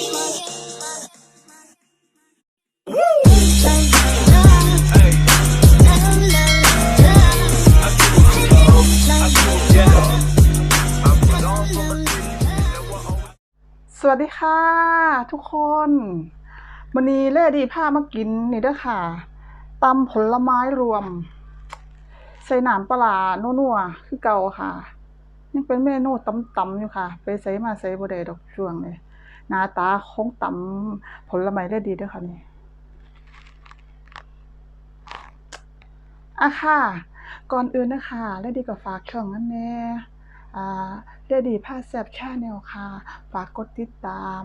สวัสดีค่ะ ทุกคนวันนี้เล่ดีผ้ามากินนี่เด้อค่ะตำผลไม้รวม ใส่หนามปลาร้านัวๆคือเก่าค่ะยังเป็นเมนูตำๆอยู่ค่ะ ไปใส่มาใส่บ่ได้ดอกช่วงนี้ หน้าตาของตำผลไม้ได้ดีเด้อค่ะนี่อะค่ะ ก่อนอื่นนะคะเล่ดีก็ฝากช่องนั้นแน่อ่าเรดีพาแซบชาแนลค่ะ ฝากกดติดตาม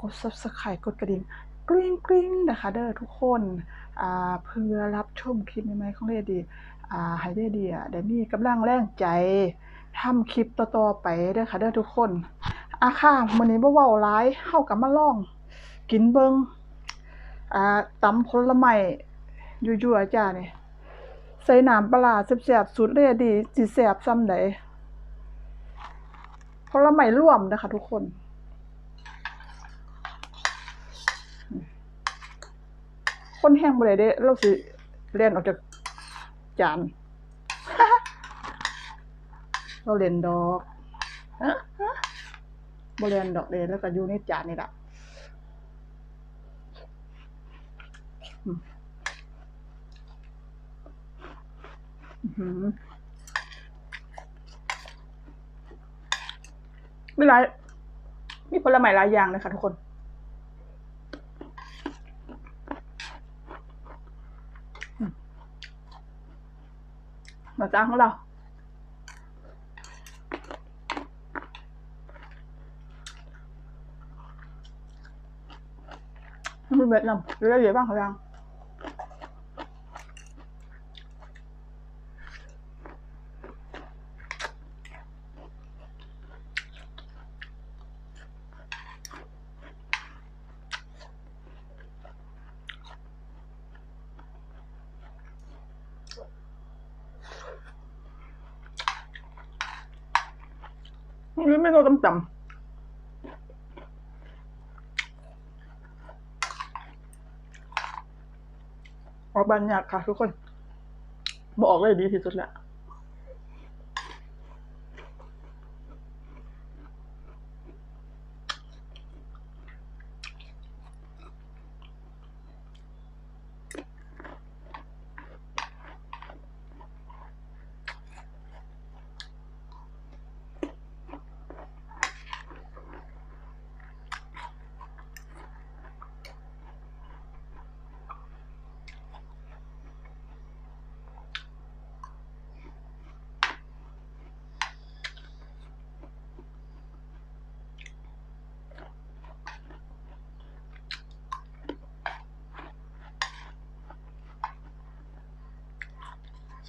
กด subscribe กดกระดิ่งกริ๊งกริ๊งนะคะเด้อทุกคนเพื่อรับชมคลิปใหม่ๆของเรดีอ่าให้เรดีอะได้มีกำลังแรงใจทำคลิปต่อๆไปเด้อค่ะเด้อทุกคน อะค่ะมื้อนี้บ่เว้าหลายเฮากับมาลอง กินเบิงอ่าตำผลไม้ยั่วๆจ้านี่ใส่น้ำปลาแซ่บๆสูตรเรดีสิแซ่บส่ำใดผลไม้ร่วมนะคะทุกคนคนแห้งบ่ได้เด้เราสิเล่นออกจากจานเราเล่นดอก ฮะฮะบ่เล่นดอกเด้แล้วก็อยู่ในจานนี่ล่ะอืมอื้อหือมีหลายมีผลไม้หลายอย่างเลยค่ะทุกคน มาจ้างของเรา มีเม็ดนำเยอะๆบ้างเขายังนี่ไม่รู้จำจำ ออกบานยากค่ะ ทุกคนบอกเลยดีที่สุดแหละ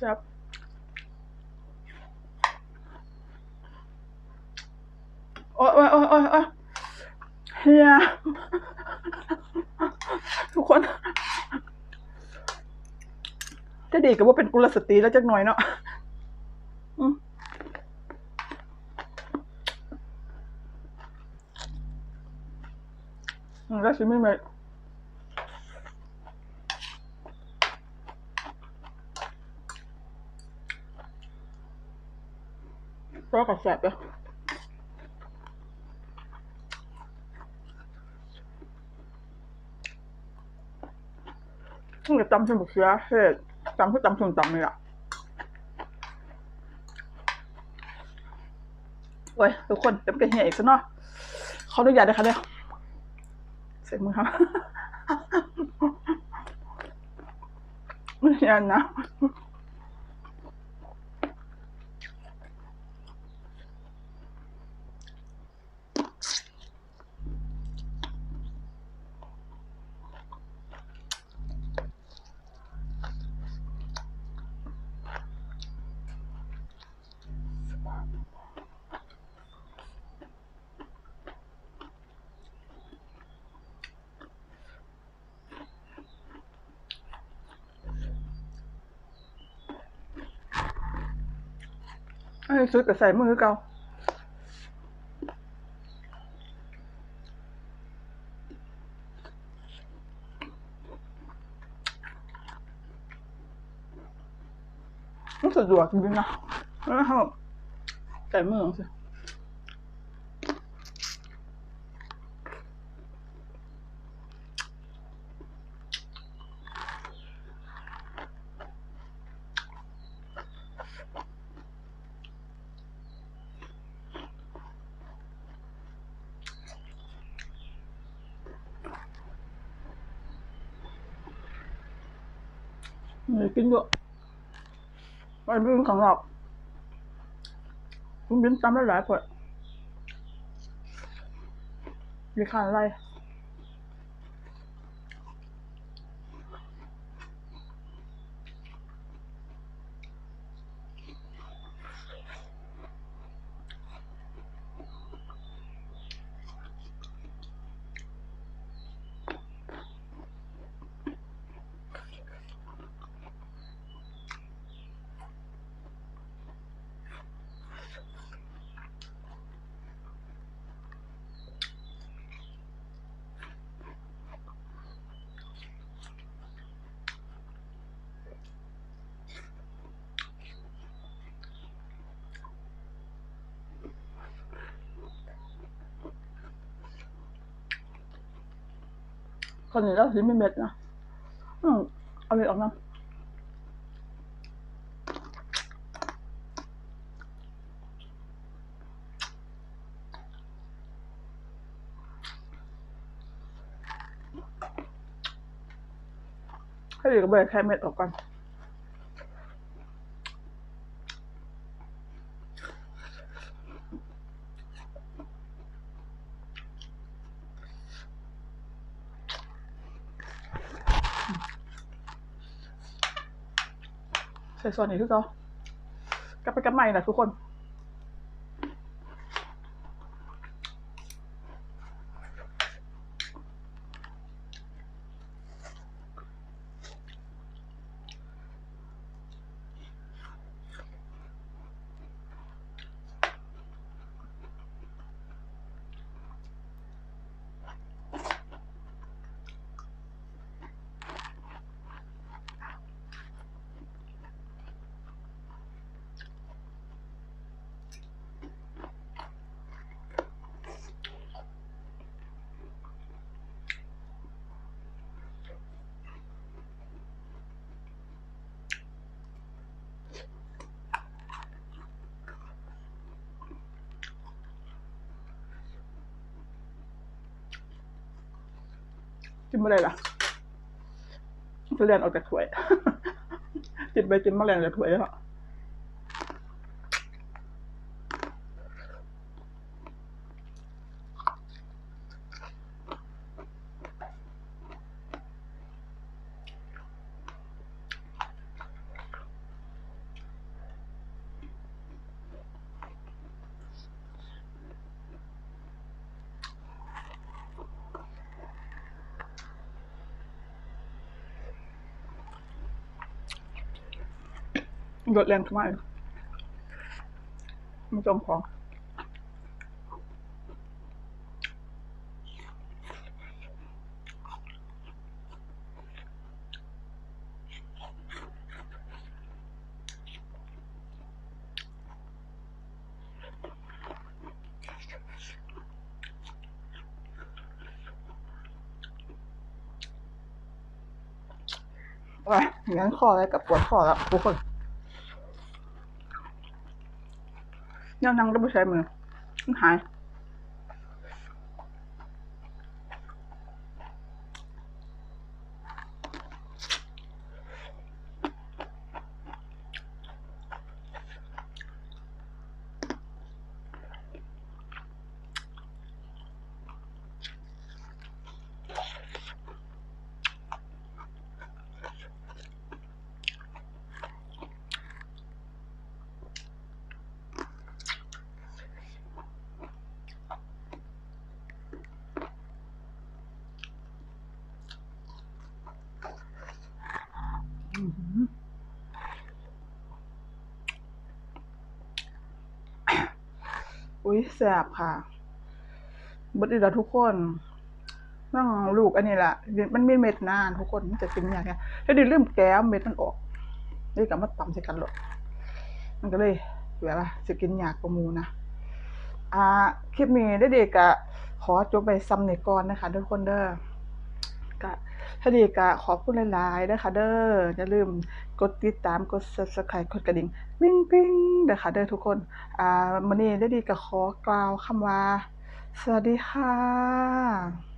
ครับโอ้ยโอ้ยโอ้ยโอ้ยโอ้ยเฮียทุกคน จะดีกับว่าเป็นกุลสตรีแล้วจักหน่อยเนาะอืมแล้วชิมไม่ไหม ก็กระแสบเลยต้องจะตำสมุนเชื้อเฮ็ดตำคือตำส้มตำนี่แหละโอ้ยทุกคนเต็มกระเหี่ยอีกซะเนาะเขาอนุญาตได้ค่ะเด้อเสร็จมือครับไม่ยันนะ อันนี้สุดก็ใส่มือเก่ามัสะดวกจริงๆนะแล้วเขาใส่มือสิ นี่กินเยอะไปบินของเราคุณบินจำได้หลายคนมีขานอะไรคนนี้แล้วสิไม่เม็ดนะอืมเอาเม็ดออกนะให้เด็กเบรแค่เม็ดออกก่อน ใส่ส่วนนี้คือเขากลับไปกันใหม่นะทุกคน จิ้มอะไรล่ะจะเรียนออกจากถ้วย จิบไปจิ้มมลงจากถ้วยแล้ว รถแรงทำไมมันจมของไปงั้นคออะไรกับปวดคอแล้วทุกคน ยังนั่งก็ไม่ใช้มือมันหาย อุ้ยแสบค่ะบดอีแล้วทุกคนนั่งลูกอันนี้แหละมันมีเม็ดนานทุกคนมันจะกินอย่างเงี้ยถ้าดิเริ่มแก้วเม็ดมันออกนี่กับมาตำใส่กันหรอกมันก็เลยแบบว่าสิกินยากกว่าหมู่นะอ่าคลิปนี้ได้ดีก็ขอจบไว้ซ้ำนี้ก่อนนะคะ ทุกคนเด้อก็ ถ้าดีก็ขอบคุณหลายๆเด้ค่ะเด้ออย่าลืมกดติดตามกด Subscribe กดกระดิ่งปิ้งปิ้งเด้อค่ะเด้อทุกคน อ่ามื้อนี้ได้ดีก็ขอกล่าวคำว่า สวัสดีค่ะ